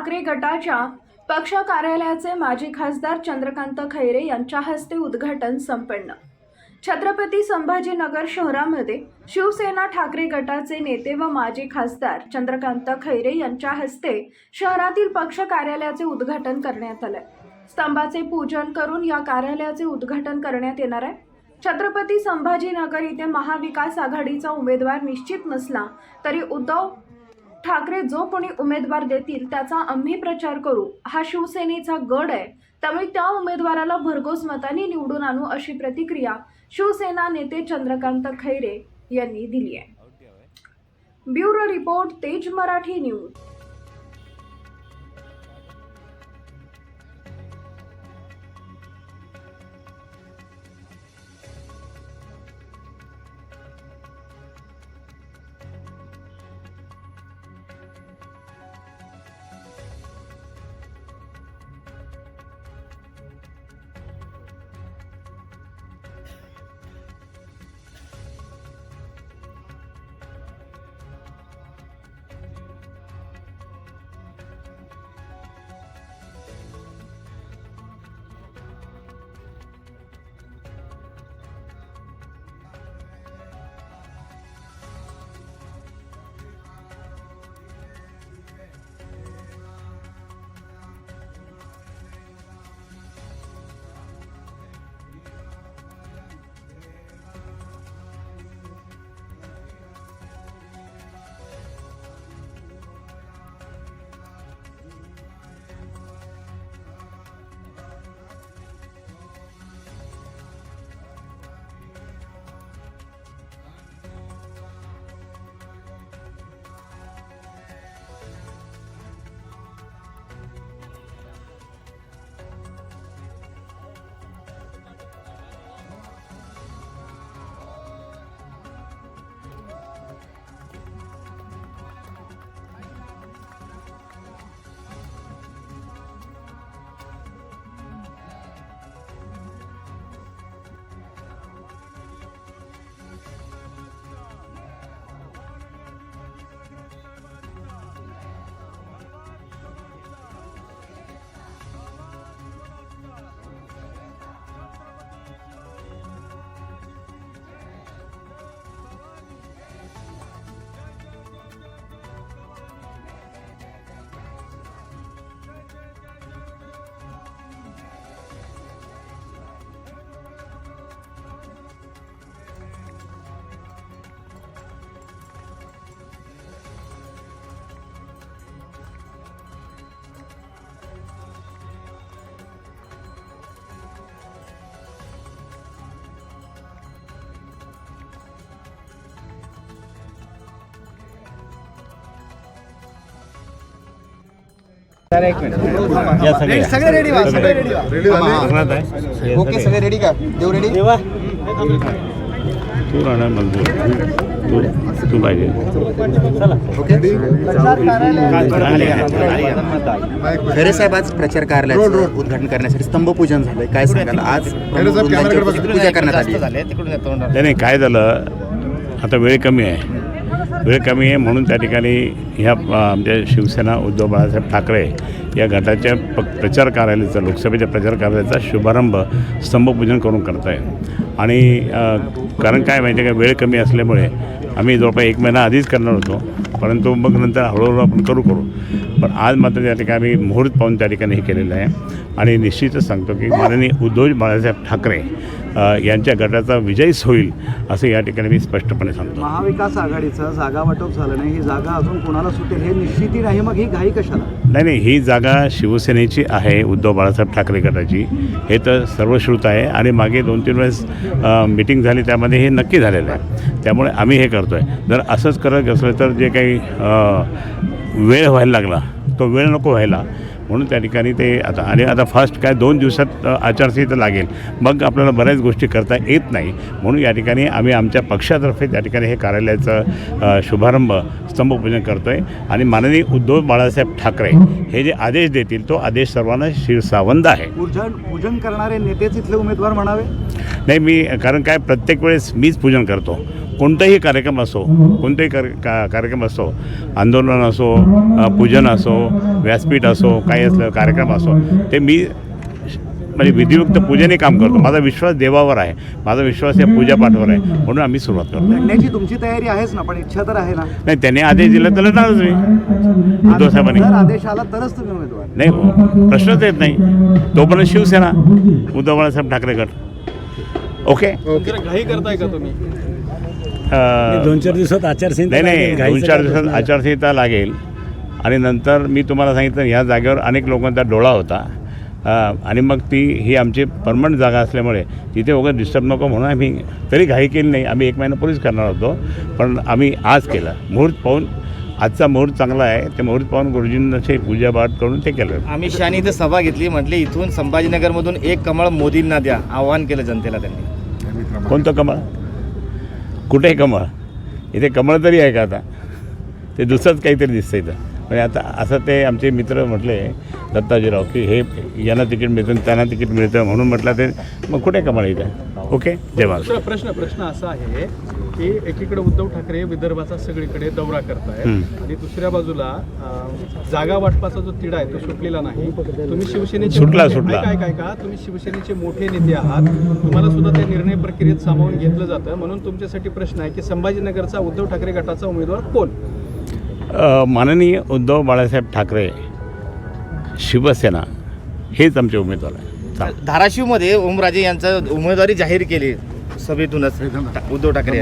ठाकरे गटाच्या पक्ष कार्यालयाचे माजी खासदार चंद्रकांत खैरे यांच्या हस्ते उद्घाटन संपन्न. छत्रपती संभाजीनगर शहरामध्ये शिवसेना ठाकरे गटाचे नेते व माजी खासदार चंद्रकांत खैरे यांच्या हस्ते शहरातील पक्ष कार्यालयाचे उद्घाटन करण्यात आले स्तंभाचे पूजन करून या कार्यालयाचे उद्घाटन करण्यात येणार आहे. छत्रपती संभाजीनगर इथे महाविकास आघाडीचा उमेदवार निश्चित नसला तरी उद्धव ठाकरे जो कोणी उमेदवार देतील त्याचा आम्ही प्रचार करू. हा शिवसेनेचा गड आहे. त्यामुळे त्या उमेदवाराला भरघोस मताने निवडून आणू अशी प्रतिक्रिया शिवसेना नेते चंद्रकांत खैरे यांनी दिली आहे. ब्युरो रिपोर्ट तेज मराठी न्यूज. सगळे. सगळे रेडी व्हा सगळे रेडी व्हा. लग्नात आहे हे ओके सगळे रेडी का? देव रेडी तू राहणार तू तू पाहिजे ओके. खरे साहेब आज प्रचार कार्यालयाचं उद्घाटन करण्यासाठी स्तंभपूजन झालंय. काय सांगाल? आज पूजा करण्यात आली. नाही नाही काय झालं? आता वेळ कमी आहे. वेळ कमी आहे म्हणून त्या ठिकाणी ह्या आमच्या शिवसेना उद्धव बाळासाहेब ठाकरे या गटाच्या प प्रचार कार्यालयाचा लोकसभेच्या प्रचार कार्यालयाचा शुभारंभ स्तंभपूजन करून करत आहे आणि कारण काय माहिती आहे का? वेळ कमी असल्यामुळे आम्ही जवळपास एक महिना आधीच करणार होतो परंतु मग नंतर हळूहळू आपण करू करू. पण आज मात्र त्या ठिकाणी आम्ही मुहूर्त पाहून त्या ठिकाणी हे केलेलं आहे. आणि निश्चितच सांगतो की माननीय उद्धव बाळासाहेब ठाकरे यांच्या गटाचा विजयच होईल असं या ठिकाणी मी स्पष्टपणे सांगतो. महाविकास आघाडीचं जागा वाटप झालं नाही ही जागा अजून कोणाला सुटेल हे निश्चिती नाही मग ही घाई कशाला? नाही नाही ही जागा शिवसेनेची आहे उद्धव बाळासाहेब ठाकरे गटाची. हे तर सर्वश्रुत आहे आणि मागे दोन तीन वेळेस मिटिंग झाली त्यामध्ये हे नक्की झालेलं आहे. त्यामुळे आम्ही हे करतो आहे जर असंच करत असलं तर जे काही वेळ व्हायला लागला तो वेळ नको व्हायला. म्हणून त्या ठिकाणी ते आता आणि आता फर्स्ट काय दोन दिवसात आचारसंहिता लागेल. मग आपल्याला बऱ्याच गोष्टी करता येत नाही. म्हणून या ठिकाणी आम्ही आमच्या पक्षातर्फे त्या ठिकाणी हे कार्यालयाचं शुभारंभ स्तंभपूजन करतो आहे आणि माननीय उद्धव बाळासाहेब ठाकरे हे जे आदेश देतील तो आदेश सर्वांना शिरसावंद आहे. पूजन पूजन करणारे नेतेच इथले उमेदवार म्हणावे? नाही मी कारण काय प्रत्येक वेळेस मीच पूजन करतो. कोणताही कार्यक्रम असो कोणताही कार का कार्यक्रम असो आंदोलन असो पूजन असो व्यासपीठ असो काही असलं कार्यक्रम असो ते मी म्हणजे विधियुक्त पूजेने काम करतो. माझा विश्वास देवावर आहे. माझा विश्वास या पूजापाठावर आहे. म्हणून आम्ही सुरुवात करतो. लढण्याची तुमची तयारी आहेच ना पण इच्छा तर आहे ना? नाही त्यांनी आदेश दिला तर लढणारच मी उद्धव साहेबांनी जर आदेश आला तरच तुम्ही उमेदवार. नाही हो, प्रश्नच येत नाही. तोपर्यंत शिवसेना उद्धव बाळासाहेब ठाकरे गट. ओके? घाई करताय का तुम्ही? दोन चार दिवसात आचारसंहिता नाही नाही. दोन चार दिवसात? आचारसंहिता लागेल. आणि नंतर मी तुम्हाला सांगितलं ह्या जागेवर अनेक लोकांचा डोळा होता. आणि मग ती ही आमची परमनंट जागा असल्यामुळे तिथे वगैरे डिस्टर्ब नको म्हणून आम्ही तरी घाई केली नाही. आम्ही एक महिन्यापूर्वीच करणार होतो पण आम्ही आज केलं. मुहूर्त पाहून आजचा मुहूर्त चांगला आहे. ते मुहूर्त पाहून गुरुजींची पूजापाठ करून ते केलं. अमित शहानी इथं सभा घेतली म्हटले इथून संभाजीनगरमधून एक कमळ मोदींना द्या. आव्हान केलं जनतेला त्यांनी. कोणतं कमळ? कुठे कमळ? इथे कमळ तरी आहे का आता? ते दुसरंच काहीतरी दिसतं इथं. म्हणजे आता असं ते आमचे मित्र म्हटले दत्ताजीराव की हे यांना तिकीट मिळतं त्यांना तिकीट मिळतं म्हणून म्हटलं ते मग कुठे कमळ इथं? ओके? दुसरा प्रश्न प्रश्न असा आहे की एकीकडे उद्धव ठाकरे विदर्भाचा सगळीकडे दौरा करतायत हम्म. आणि दुसऱ्या बाजूला जागा वाटपाचा जो तिढा आहे तो सुटलेला नाही. तुम्ही शिवसेनेचे सुटला, सुटला. काय काय का तुम्ही शिवसेनेचे मोठे नेते आहात. तुम्हाला सुद्धा त्या निर्णय प्रक्रियेत सामावून घेतलं जातं. म्हणून तुमच्यासाठी प्रश्न आहे की संभाजीनगरचा उद्धव ठाकरे गटाचा उमेदवार कोण? माननीय उद्धव बाळासाहेब ठाकरे शिवसेना हेच आमचे उमेदवार आहे धाराशिवमध्ये ओमराजे यांचा उमेदवारी जाहीर केली सभेतूनच. उद्धव ठाकरे.